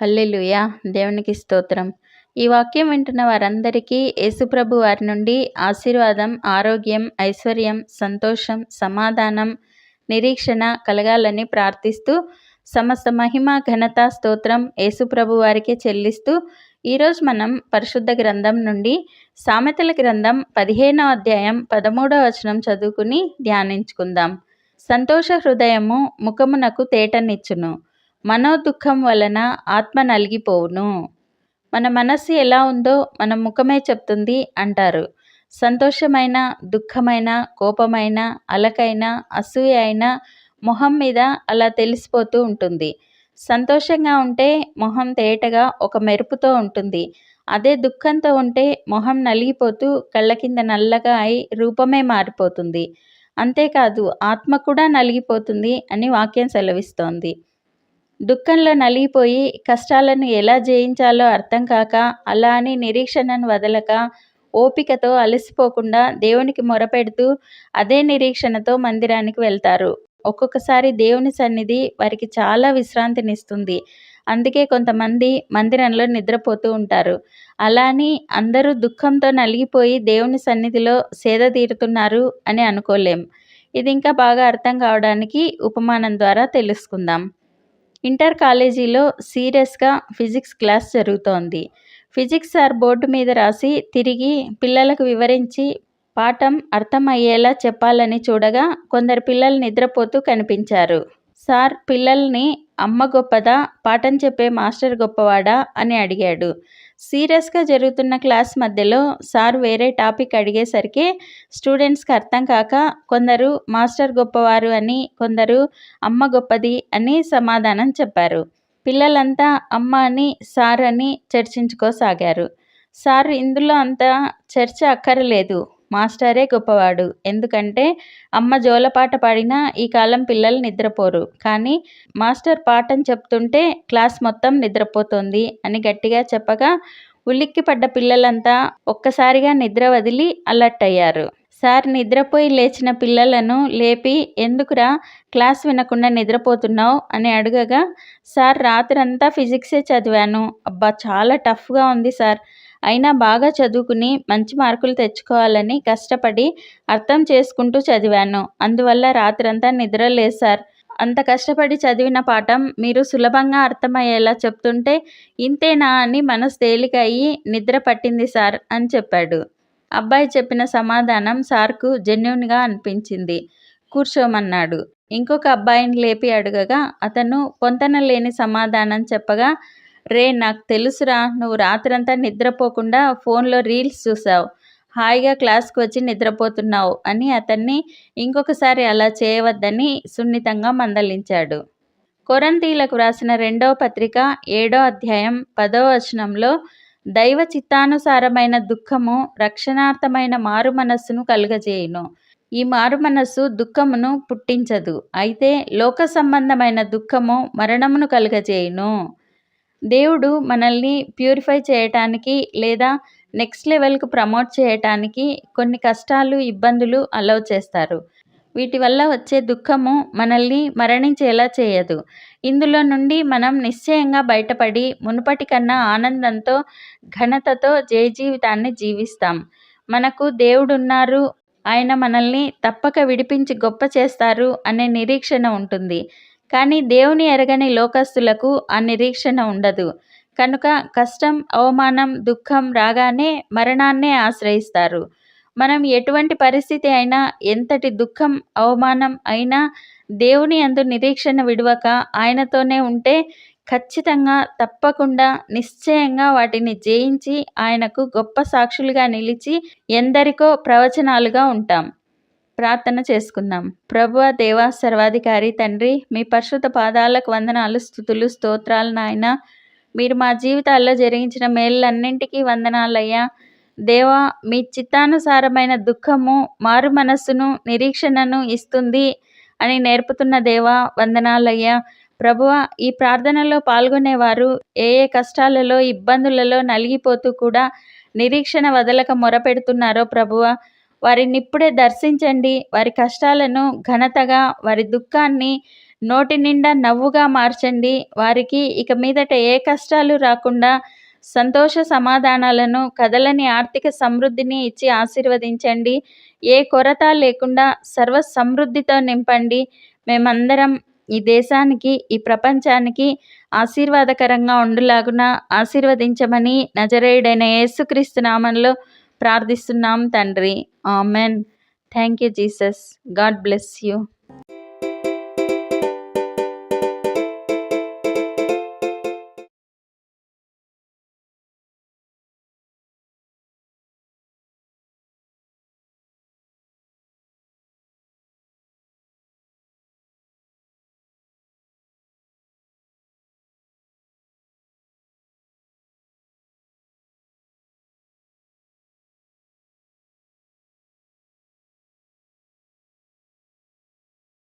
Hallelujah. దేవునికి స్తోత్రం. ఈ వాక్యం వింటున్న వారందరికీ యేసుప్రభు వారి నుండి ఆశీర్వాదం ఆరోగ్యం ఐశ్వర్యం సంతోషం సమాధానం నిరీక్షణ కలగాలని ప్రార్థిస్తూ సమస్త మహిమ ఘనత స్తోత్రం యేసుప్రభు వారికే చెల్లిస్తూ ఈరోజు మనం పరిశుద్ధ గ్రంథం నుండి సామెతల గ్రంథం పదిహేనవ అధ్యాయం పదమూడవ వచనం చదువుకుని ధ్యానించుకుందాం. సంతోష హృదయము ముఖమునకు తేటనిచ్చును. మనోదుఖం వలన ఆత్మ నలిగిపోవును. మన మనస్సు ఎలా ఉందో మన ముఖమే చెప్తుంది అంటారు. సంతోషమైన దుఃఖమైన కోపమైన అలకైన అసూయ అయిన మొహం మీద అలా తెలిసిపోతూ ఉంటుంది. సంతోషంగా ఉంటే మొహం తేటగా ఒక మెరుపుతో ఉంటుంది. అదే దుఃఖంతో ఉంటే మొహం నలిగిపోతూ కళ్ళ కింద నల్లగా అయి రూపమే మారిపోతుంది. అంతేకాదు ఆత్మ కూడా నలిగిపోతుంది అని వాక్యం సెలవిస్తోంది. దుఃఖంలో నలిగిపోయి కష్టాలను ఎలా జయించాలో అర్థం కాక అలా అని నిరీక్షణను వదలక ఓపికతో అలసిపోకుండా దేవునికి మొరపెడుతూ అదే నిరీక్షణతో మందిరానికి వెళ్తారు. ఒక్కొక్కసారి దేవుని సన్నిధి వారికి చాలా విశ్రాంతినిస్తుంది. అందుకే కొంతమంది మందిరంలో నిద్రపోతూ ఉంటారు. అలా అని అందరూ దుఃఖంతో నలిగిపోయి దేవుని సన్నిధిలో సేద తీరుతున్నారు అని అనుకోలేం. ఇది ఇంకా బాగా అర్థం కావడానికి ఉపమానం ద్వారా తెలుసుకుందాం. ఇంటర్ కాలేజీలో సీరియస్గా ఫిజిక్స్ క్లాస్ జరుగుతోంది. ఫిజిక్స్ సార్ బోర్డు మీద రాసి తిరిగి పిల్లలకు వివరించి పాఠం అర్థమయ్యేలా చెప్పాలని చూడగా కొందరు పిల్లలు నిద్రపోతూ కనిపించారు. సార్ పిల్లల్ని అమ్మ గొప్పదా పాఠం చెప్పే మాస్టర్ గొప్పవాడా అని అడిగాడు. సీరియస్గా జరుగుతున్న క్లాస్ మధ్యలో సార్ వేరే టాపిక్ అడిగేసరికి స్టూడెంట్స్కి అర్థం కాక కొందరు మాస్టర్ గొప్పవారు అని కొందరు అమ్మ గొప్పది అని సమాధానం చెప్పారు. పిల్లలంతా అమ్మ అని సార్ అని చర్చించుకోసాగారు. సార్ ఇందులో అంతా చర్చ అక్కరలేదు. మాస్టరే గొప్పవాడు. ఎందుకంటే అమ్మ జోలపాట పాడినా ఈ కాలం పిల్లలు నిద్రపోరు. కానీ మాస్టర్ పాఠం చెప్తుంటే క్లాస్ మొత్తం నిద్రపోతుంది అని గట్టిగా చెప్పగా ఉలిక్కి పడ్డ పిల్లలంతా ఒక్కసారిగా నిద్ర వదిలి అలర్ట్ అయ్యారు సార్ నిద్రపోయి లేచిన పిల్లలను లేపి ఎందుకురా క్లాస్ వినకుండా నిద్రపోతున్నావు? అని అడగగా సార్ రాత్రంతా ఫిజిక్సే చదివాను. అబ్బా చాలా టఫ్గా ఉంది సార్. అయినా బాగా చదువుకుని మంచి మార్కులు తెచ్చుకోవాలని కష్టపడి అర్థం చేసుకుంటూ చదివాను. అందువల్ల రాత్రంతా నిద్ర లేదు సార్. అంత కష్టపడి చదివిన పాఠం మీరు సులభంగా అర్థమయ్యేలా చెప్తుంటే ఇంతేనా అని మనసు తేలికయ్యి నిద్ర పట్టింది సార్ అని చెప్పాడు. అబ్బాయి చెప్పిన సమాధానం సార్కు జెన్యున్గా అనిపించింది. కూర్చోమన్నాడు. ఇంకొక అబ్బాయిని లేపి అడగగా అతను పొంతన లేని సమాధానం చెప్పగా రే నాకు తెలుసురా నువ్వు రాత్రంతా నిద్రపోకుండా ఫోన్లో రీల్స్ చూసావు. హాయిగా క్లాస్కి వచ్చి నిద్రపోతున్నావు అని అతన్ని ఇంకొకసారి అలా చేయవద్దని సున్నితంగా మందలించాడు. కొరంతీలకు రాసిన రెండవ పత్రిక ఏడో అధ్యాయం పదో వచనంలో దైవ చిత్తానుసారమైన దుఃఖము రక్షణార్థమైన మారు మనస్సును కలుగజేయును. ఈ మారు మనస్సు దుఃఖమును పుట్టించదు. అయితే లోక సంబంధమైన దుఃఖము మరణమును కలుగజేయును. దేవుడు మనల్ని ప్యూరిఫై చేయటానికి లేదా నెక్స్ట్ లెవెల్కు ప్రమోట్ చేయటానికి కొన్ని కష్టాలు ఇబ్బందులు అలౌ చేస్తారు. వీటి వల్ల వచ్చే దుఃఖము మనల్ని మరణించేలా చేయదు. ఇందులో నుండి మనం నిశ్చయంగా బయటపడి మునుపటి కన్నా ఆనందంతో ఘనతతో జయ జీవితాన్ని జీవిస్తాం. మనకు దేవుడున్నారు ఆయన మనల్ని తప్పక విడిపించి గొప్ప చేస్తారు అనే నిరీక్షణ ఉంటుంది. కానీ దేవుని ఎరగని లోకస్తులకు ఆ నిరీక్షణ ఉండదు. కనుక కష్టం అవమానం దుఃఖం రాగానే మరణాన్నే ఆశ్రయిస్తారు. మనం ఎటువంటి పరిస్థితి అయినా ఎంతటి దుఃఖం అవమానం అయినా దేవుని అందు నిరీక్షణ విడవక ఆయనతోనే ఉంటే ఖచ్చితంగా తప్పకుండా నిశ్చయంగా వాటిని జయించి ఆయనకు గొప్ప సాక్షులుగా నిలిచి ఎందరికో ప్రవచనాలుగా ఉంటాం. ప్రార్థన చేసుకుందాం. ప్రభు దేవా సర్వాధికారి తండ్రి మీ పరిశుద్ధ పాదాలకు వందనాలు స్థుతులు స్తోత్రాలు నాయన. మీరు మా జీవితాల్లో జరిగించిన మేళ్ళన్నింటికీ వందనాలయ్యా. దేవా మీ చిత్తానుసారమైన దుఃఖము మారు మనస్సును నిరీక్షణను ఇస్తుంది అని నేర్పుతున్న దేవా వందనాలయ్యా. ప్రభువ ఈ ప్రార్థనలో పాల్గొనేవారు ఏ ఏ కష్టాలలో ఇబ్బందులలో నలిగిపోతూ కూడా నిరీక్షణ వదలక మొరపెడుతున్నారో ప్రభువ. వారిని ఇప్పుడే దర్శించండి. వారి కష్టాలను ఘనతగా వారి దుఃఖాన్ని నోటి నిండా నవ్వుగా మార్చండి. వారికి ఇక మీదట ఏ కష్టాలు రాకుండా సంతోష సమాధానాలను కదలని ఆర్థిక సమృద్ధిని ఇచ్చి ఆశీర్వదించండి. ఏ కొరత లేకుండా సర్వ సమృద్ధితో నింపండి. మేమందరం ఈ దేశానికి ఈ ప్రపంచానికి ఆశీర్వాదకరంగా ఉండులాగున ఆశీర్వదించమని నజరేయుడైన యేసుక్రీస్తు నామంలో ప్రార్థిస్తున్నాం తండ్రి. Amen. Thank you Jesus. God bless you.